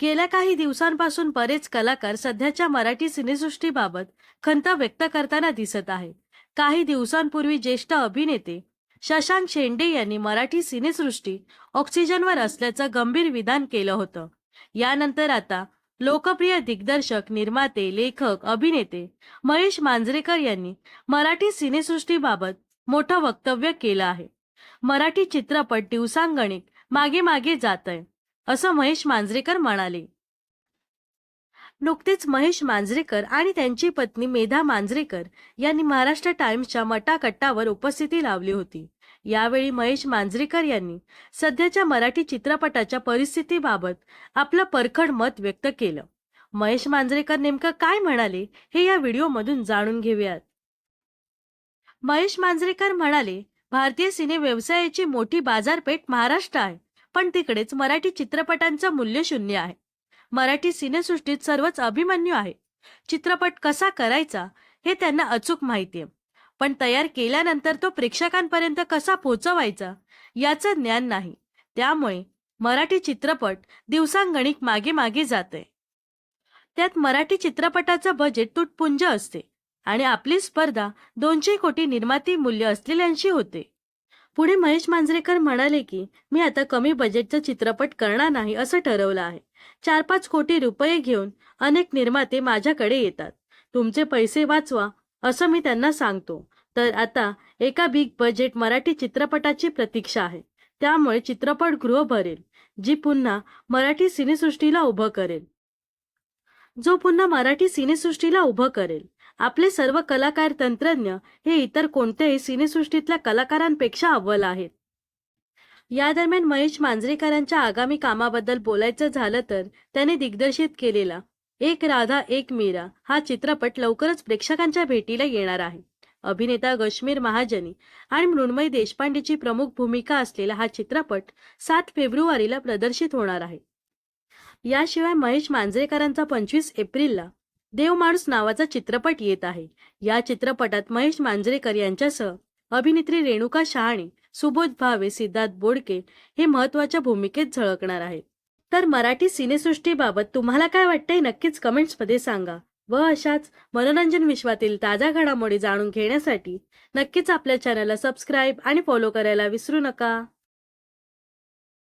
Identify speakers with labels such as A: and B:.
A: गेल्या काही दिवसांपासून बरेच कलाकार सध्याच्या मराठी सिनेसृष्टीबाबत खंत व्यक्त करताना दिसत आहे काही दिवसांपूर्वी ज्येष्ठ अभिनेते शशांक शेंडे यांनी मराठी सिनेसृष्टी ऑक्सिजनवर असल्याचं गंभीर विधान केलं होतं. यानंतर आता लोकप्रिय दिग्दर्शक निर्माते लेखक अभिनेते महेश मांजरेकर यांनी मराठी सिनेसृष्टीबाबत मोठं वक्तव्य केलं आहे. मराठी चित्रपट दिवसांगणिक मागे मागे जात आहे असं महेश मांजरेकर म्हणाले. नुकतेच महेश मांजरेकर आणि त्यांची पत्नी मेधा मांजरेकर यांनी महाराष्ट्र टाइम्सच्या मटाकट्टावर उपस्थिती लावली होती. यावेळी महेश मांजरेकर यांनी सध्याच्या मराठी चित्रपटाच्या परिस्थितीबाबत आपलं परखड मत व्यक्त केलं. महेश मांजरेकर नेमकं काय म्हणाले हे या व्हिडिओमधून जाणून घेऊयात. महेश मांजरेकर म्हणाले भारतीय सिने व्यवसायाची मोठी बाजारपेठ महाराष्ट्र आहे. पण तिकडेच मराठी चित्रपटांचं मूल्य शून्य आहे. मराठी सिनेसृष्टीत सर्वच अभिमन्यू आहे. चित्रपट कसा करायचा हे त्यांना अचूक माहिती आहे. पण तयार केल्यानंतर तो प्रेक्षकांपर्यंत कसा पोहोचवायचा याचं ज्ञान नाही. त्यामुळे मराठी चित्रपट दिवसांगणिक मागे मागे जाते त्यात मराठी चित्रपटाचं बजेट तुटपुंज असते आणि आपली स्पर्धा दोनशे कोटी निर्माती मूल्य असलेल्यांशी होते. पुढे महेश मांजरेकर म्हणाले की मी आता कमी बजेटचा चित्रपट करणार नाही असं ठरवलं आहे. चार पाच कोटी रुपये घेऊन अनेक निर्माते माझ्याकडे येतात. तुमचे पैसे वाचवा असं मी त्यांना सांगतो. तर आता एका बिग बजेट मराठी चित्रपटाची प्रतीक्षा आहे. त्यामुळे चित्रपटगृह भरेल जी पुन्हा मराठी सिनेसृष्टीला उभं करेल. जो पुन्हा मराठी सिनेसृष्टीला उभं करेल. आपले सर्व कलाकार तंत्रज्ञ हे इतर कोणत्याही सिनेसृष्टीतल्या कलाकारांपेक्षा अव्वल आहेत. या दरम्यान महेश मांजरेकरांच्या आगामी कामाबद्दल बोलायचं झालं तर त्याने दिग्दर्शित केलेला एक राधा एक मीरा हा चित्रपट लवकरच प्रेक्षकांच्या भेटीला येणार आहे. अभिनेता गश्मीर महाजनी आणि मृण्मयी देशपांडेची प्रमुख भूमिका असलेला हा चित्रपट सात फेब्रुवारीला प्रदर्शित होणार आहे. याशिवाय महेश मांजरेकरांचा पंचवीस एप्रिलला देव माणूस नावाचा चित्रपट येत आहे. या चित्रपटात महेश मांजरेकर यांच्यासह अभिनेत्री रेणुका शहाणे सुबोध भावे सिद्धार्थ बोडके हे महत्त्वाच्या भूमिकेत झळकणार आहेत. तर मराठी सिनेसृष्टीबाबत तुम्हाला काय वाटतंय नक्कीच कमेंट्समध्ये सांगा व अशाच मनोरंजन विश्वातील ताज्या घडामोडी जाणून घेण्यासाठी नक्कीच आपल्या चॅनलला सबस्क्राईब आणि फॉलो करायला विसरू नका.